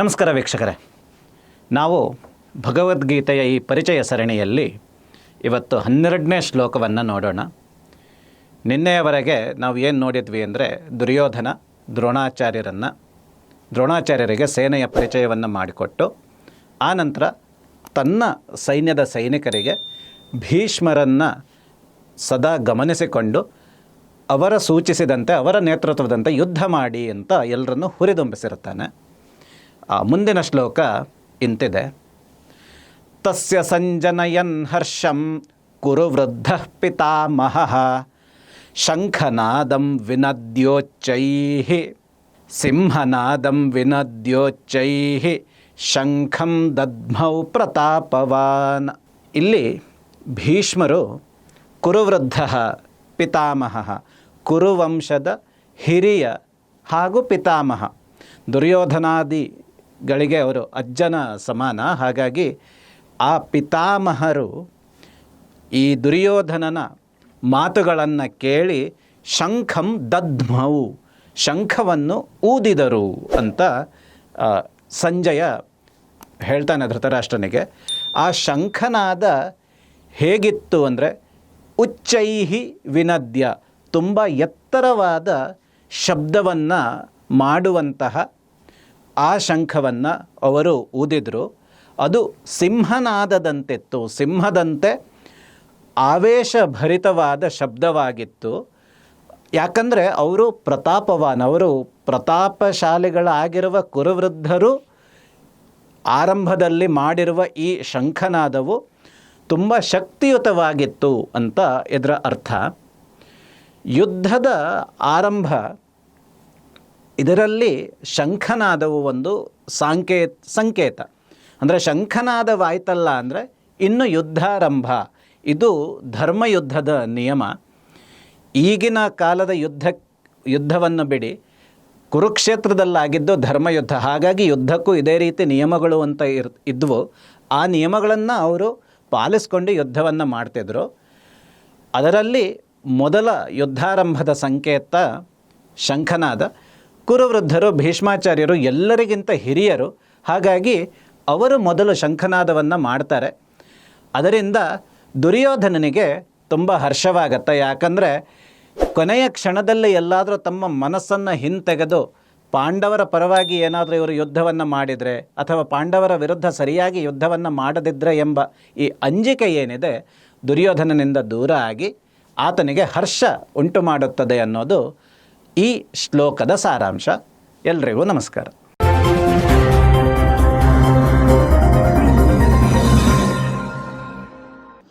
ನಮಸ್ಕಾರ ವೀಕ್ಷಕರೇ. ನಾವು ಭಗವದ್ಗೀತೆಯ ಈ ಪರಿಚಯ ಸರಣಿಯಲ್ಲಿ ಇವತ್ತು ಹನ್ನೆರಡನೇ ಶ್ಲೋಕವನ್ನು ನೋಡೋಣ. ನಿನ್ನೆಯವರೆಗೆ ನಾವು ಏನು ನೋಡಿದ್ವಿ ಅಂದರೆ ದುರ್ಯೋಧನ ದ್ರೋಣಾಚಾರ್ಯರನ್ನು, ದ್ರೋಣಾಚಾರ್ಯರಿಗೆ ಸೇನೆಯ ಪರಿಚಯವನ್ನು ಮಾಡಿಕೊಟ್ಟು ಆನಂತರ ತನ್ನ ಸೈನ್ಯದ ಸೈನಿಕರಿಗೆ ಭೀಷ್ಮರನ್ನು ಸದಾ ಗಮನಿಸಿಕೊಂಡು ಅವರ ಸೂಚಿಸಿದಂತೆ, ಅವರ ನೇತೃತ್ವದಂತೆ ಯುದ್ಧ ಮಾಡಿ ಅಂತ ಎಲ್ಲರನ್ನು ಹುರಿದುಂಬಿಸಿರುತ್ತಾನೆ. ಆ ಮುಂದಿನ ಶ್ಲೋಕ ಇಂತಿದೆ. ತಸ್ಯ ಸಂಜನಯನ್ ಹರ್ಷಂ ಕುರು ವೃದ್ಧ ಪಿತಾಮಹ ಶಂಖನಾದಂ ವಿನದ್ಯೋಚ್ಚೈ ಸಿಂಹನಾದಂ ವಿನದ್ಯೋಚ್ಚೈ ಶಂಖಂ ದದ್ಮೌ ಪ್ರತಾಪವಾನ್. ಇಲ್ಲಿ ಭೀಷ್ಮರು ಕುರುವೃದ್ಧ ಪಿತಾಮಹ, ಕುರುವಂಶದ ಹಿರಿಯ ಹಾಗೂ ಪಿತಾಮಹ ದುರ್ಯೋಧನಾದಿಗಳಿಗೆ ಅವರು ಅಜ್ಜನ ಸಮಾನ. ಹಾಗಾಗಿ ಆ ಪಿತಾಮಹರು ಈ ದುರ್ಯೋಧನನ ಮಾತುಗಳನ್ನು ಕೇಳಿ ಶಂಖಂ ದದ್ಮವು, ಶಂಖವನ್ನು ಊದಿದರು ಅಂತ ಸಂಜಯ ಹೇಳ್ತಾನೆ ಧೃತರಾಷ್ಟ್ರನಿಗೆ. ಆ ಶಂಖನಾದ ಹೇಗಿತ್ತು ಅಂದರೆ ಉಚ್ಚೈಹಿ ವಿನದ್ಯ, ತುಂಬ ಎತ್ತರವಾದ ಶಬ್ದವನ್ನು ಮಾಡುವಂತಹ ಆ ಶಂಖವನ್ನು ಅವರು ಊದಿದರು. ಅದು ಸಿಂಹನಾದದಂತಿತ್ತು. ಸಿಂಹದಂತೆ ಆವೇಶಭರಿತವಾದ ಶಬ್ದವಾಗಿತ್ತು. ಯಾಕಂದರೆ ಅವರು ಪ್ರತಾಪವಾನ್, ಅವರು ಪ್ರತಾಪಶಾಲಿಗಳಾಗಿರುವ ಕುರುವೃದ್ಧರು ಆರಂಭದಲ್ಲಿ ಮಾಡಿರುವ ಈ ಶಂಖನಾದವು ತುಂಬ ಶಕ್ತಿಯುತವಾಗಿತ್ತು ಅಂತ ಇದರ ಅರ್ಥ. ಯುದ್ಧದ ಆರಂಭ ಇದರಲ್ಲಿ ಶಂಖನಾದವು ಒಂದು ಸಾಂಕೇತ, ಸಂಕೇತ. ಅಂದರೆ ಶಂಖನಾದವಾಯ್ತಲ್ಲ ಅಂದರೆ ಇನ್ನು ಯುದ್ಧಾರಂಭ. ಇದು ಧರ್ಮಯುದ್ಧದ ನಿಯಮ. ಈಗಿನ ಕಾಲದ ಯುದ್ಧ, ಯುದ್ಧವನ್ನು ಬಿಡಿ. ಕುರುಕ್ಷೇತ್ರದಲ್ಲಾಗಿದ್ದು ಧರ್ಮಯುದ್ಧ. ಹಾಗಾಗಿ ಯುದ್ಧಕ್ಕೂ ಇದೇ ರೀತಿ ನಿಯಮಗಳು ಅಂತ ಇರ್, ಇದ್ವು. ಆ ನಿಯಮಗಳನ್ನು ಅವರು ಪಾಲಿಸ್ಕೊಂಡು ಯುದ್ಧವನ್ನು ಮಾಡ್ತಿದ್ರು. ಅದರಲ್ಲಿ ಮೊದಲ ಯುದ್ಧಾರಂಭದ ಸಂಕೇತ ಶಂಖನಾದ. ಕುರುವೃದ್ಧರು ಭೀಷ್ಮಾಚಾರ್ಯರು, ಎಲ್ಲರಿಗಿಂತ ಹಿರಿಯರು, ಹಾಗಾಗಿ ಅವರು ಮೊದಲು ಶಂಖನಾದವನ್ನು ಮಾಡ್ತಾರೆ. ಅದರಿಂದ ದುರ್ಯೋಧನನಿಗೆ ತುಂಬ ಹರ್ಷವಾಗತ್ತೆ. ಯಾಕಂದರೆ ಕೊನೆಯ ಕ್ಷಣದಲ್ಲಿ ಎಲ್ಲಾದರೂ ತಮ್ಮ ಮನಸ್ಸನ್ನು ಹಿಂತೆಗೆದು ಪಾಂಡವರ ಪರವಾಗಿ ಏನಾದರೂ ಇವರು ಯುದ್ಧವನ್ನು ಮಾಡಿದರೆ ಅಥವಾ ಪಾಂಡವರ ವಿರುದ್ಧ ಸರಿಯಾಗಿ ಯುದ್ಧವನ್ನು ಮಾಡದಿದ್ದರೆ ಎಂಬ ಈ ಅಂಜಿಕೆ ಏನಿದೆ, ದುರ್ಯೋಧನನಿಂದ ದೂರ ಆಗಿ ಆತನಿಗೆ ಹರ್ಷ ಉಂಟು ಮಾಡುತ್ತದೆ ಅನ್ನೋದು ಈ ಶ್ಲೋಕದ ಸಾರಾಂಶ. ಎಲ್ರಿಗೂ ನಮಸ್ಕಾರ.